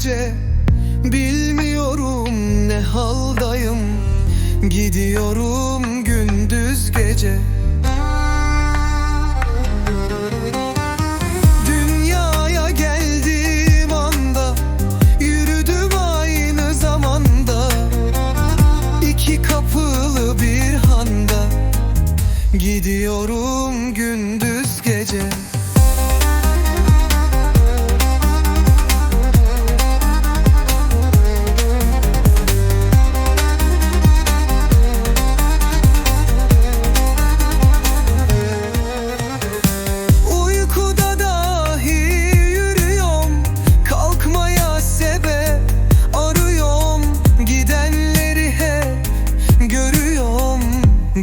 gece Bilmiyorum ne haldayım. Gidiyorum gündüz gece. Dünyaya geldiğim anda Yürüdüm aynı zamanda. İki kapılı bir handa. Gidiyorum gündüz gece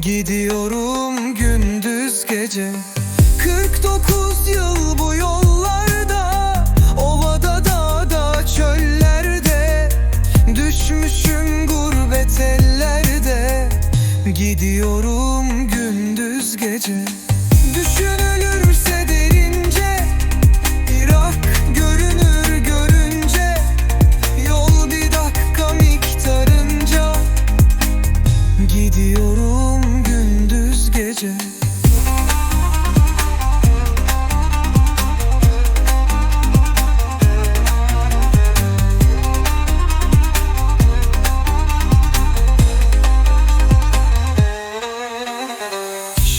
Gidiyorum gündüz gece. 49 yıl bu yollarda. Ovada dağda çöllerde. Düşmüşüm gurbet ellerde. Gidiyorum gündüz gece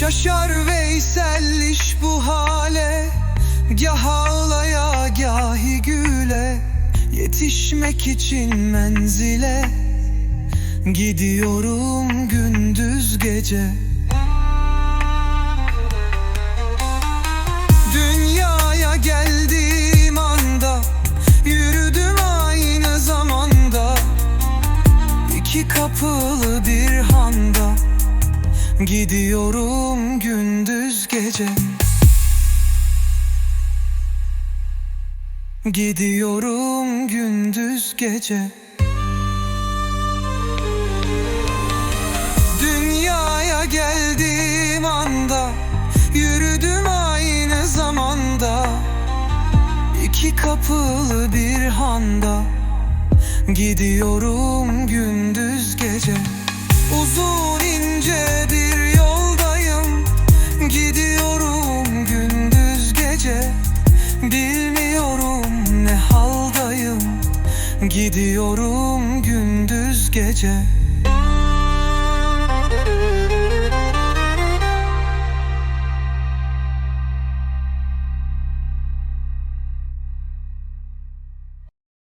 Şaşar Veysel iş bu hale. Gah ağlaya gahi güle. Yetişmek için menzile. Gidiyorum gündüz gece. Dünyaya geldiğim anda Yürüdüm aynı zamanda. İki kapılı bir Gidiyorum gündüz gece. Gidiyorum gündüz gece. Dünyaya geldiğim anda Yürüdüm aynı zamanda. İki kapılı bir handa. Gidiyorum gündüz gece. Uzun Gidiyorum gündüz gece